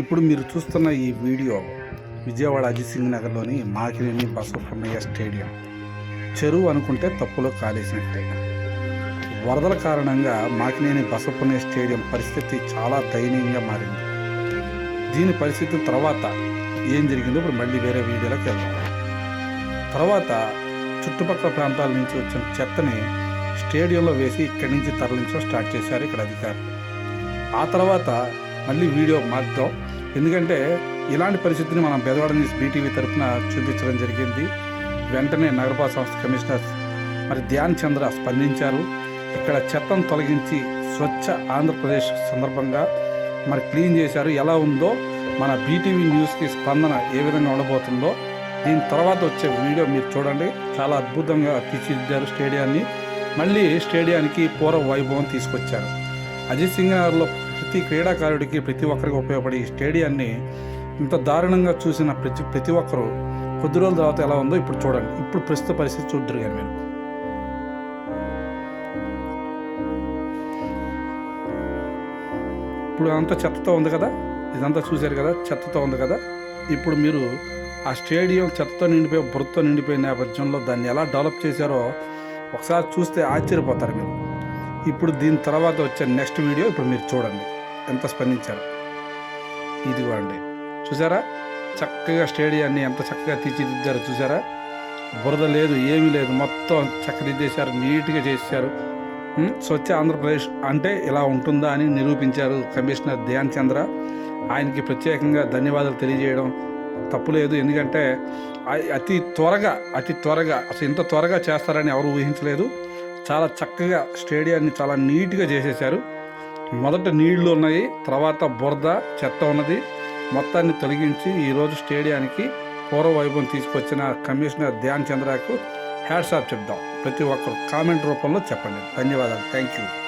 ఇప్పుడు మీరు చూస్తున్న ఈ వీడియో విజయవాడ అజిత్ సింగ్ నగర్లోని మాకినేని బసవపున్నయ్య స్టేడియం. చెరువు అనుకుంటే తప్పులో కాలేసినట్టే. వరదల కారణంగా మాకినేని బసవపున్నయ్య స్టేడియం పరిస్థితి చాలా దయనీయంగా మారింది. దీని పరిస్థితి తర్వాత ఏం జరిగిందో ఇప్పుడు మళ్ళీ వేరే వీడియోలోకి వెళ్దాం. తర్వాత చుట్టుపక్కల ప్రాంతాల నుంచి వచ్చిన చెత్తని స్టేడియంలో వేసి ఇక్కడి నుంచి తరలించడం స్టార్ట్ చేశారు ఇక్కడ అధికారులు. ఆ తర్వాత మళ్ళీ వీడియో మార్చాం ఎందుకంటే ఇలాంటి పరిస్థితిని మనం బెదవాడ న్యూస్ బీటీవీ తరఫున చూపించడం జరిగింది. వెంటనే నగరపాలక సంస్థ కమిషనర్ మరి ధ్యాన్ చంద్ర స్పందించారు. ఇక్కడ చెత్తను తొలగించి స్వచ్ఛ ఆంధ్రప్రదేశ్ సందర్భంగా మరి క్లీన్ చేశారు. ఎలా ఉందో మన బీటీవీ న్యూస్కి స్పందన ఏ విధంగా ఉండబోతుందో దీని తర్వాత వచ్చే వీడియో మీరు చూడండి. చాలా అద్భుతంగా తీర్చిదిద్దారు స్టేడియాన్ని. మళ్ళీ స్టేడియానికి పూర్వ వైభవం తీసుకొచ్చారు. అజిత్ సింగ్ నగర్లో ప్రతి క్రీడాకారుడికి ప్రతి ఒక్కరికి ఉపయోగపడే ఈ స్టేడియాన్ని ఇంత దారుణంగా చూసిన ప్రతి ప్రతి ఒక్కరూ కొద్ది రోజుల తర్వాత ఎలా ఉందో ఇప్పుడు చూడండి. ఇప్పుడు ప్రస్తుత పరిస్థితి చూద్దరు కానీ మీరు. ఇప్పుడు అంతా చెత్తతో ఉంది కదా? ఇదంతా చూశారు కదా? చెత్తతో ఉంది కదా? ఇప్పుడు మీరు ఆ స్టేడియం చెత్తతో నిండిపోయి బురతో నిండిపోయిన నేపథ్యంలో దాన్ని ఎలా డెవలప్ చేశారో ఒకసారి చూస్తే ఆశ్చర్యపోతారు మీరు. ఇప్పుడు దీని తర్వాత వచ్చే నెక్స్ట్ వీడియో ఇప్పుడు మీరు చూడండి. ఎంత స్పందించారు? ఇదిగో అండి. చూసారా? చక్కగా స్టేడియాన్ని ఎంత చక్కగా తీర్చిదిద్దారు చూసారా? బురద లేదు ఏమీ లేదు. మొత్తం చక్కదిద్దేశారు నీట్గా చేశారు. స్వచ్ఛ ఆంధ్రప్రదేశ్ అంటే ఇలా ఉంటుందా అని నిరూపించారు కమిషనర్ ధ్యాన్ చంద్ర. ఆయనకి ప్రత్యేకంగా ధన్యవాదాలు తెలియజేయడం తప్పులేదు ఎందుకంటే అతి త్వరగా అతి త్వరగా అసలు ఇంత త్వరగా చేస్తారని ఎవరు ఊహించలేదు. చాలా చక్కగా స్టేడియాన్ని చాలా నీట్గా చేసేసారు మొదట నీళ్ళు ఉన్నాయి తర్వాత బురద చెత్త ఉన్నది. మొత్తాన్ని తొలగించి ఈరోజు స్టేడియానికి పూర్వ వైభవం తీసుకొచ్చిన కమిషనర్ ధ్యాన్ చంద్రకు హ్యాట్సాప్ చెప్దాం. ప్రతి ఒక్కరు కామెంట్ రూపంలో చెప్పండి. ధన్యవాదాలు. Thank you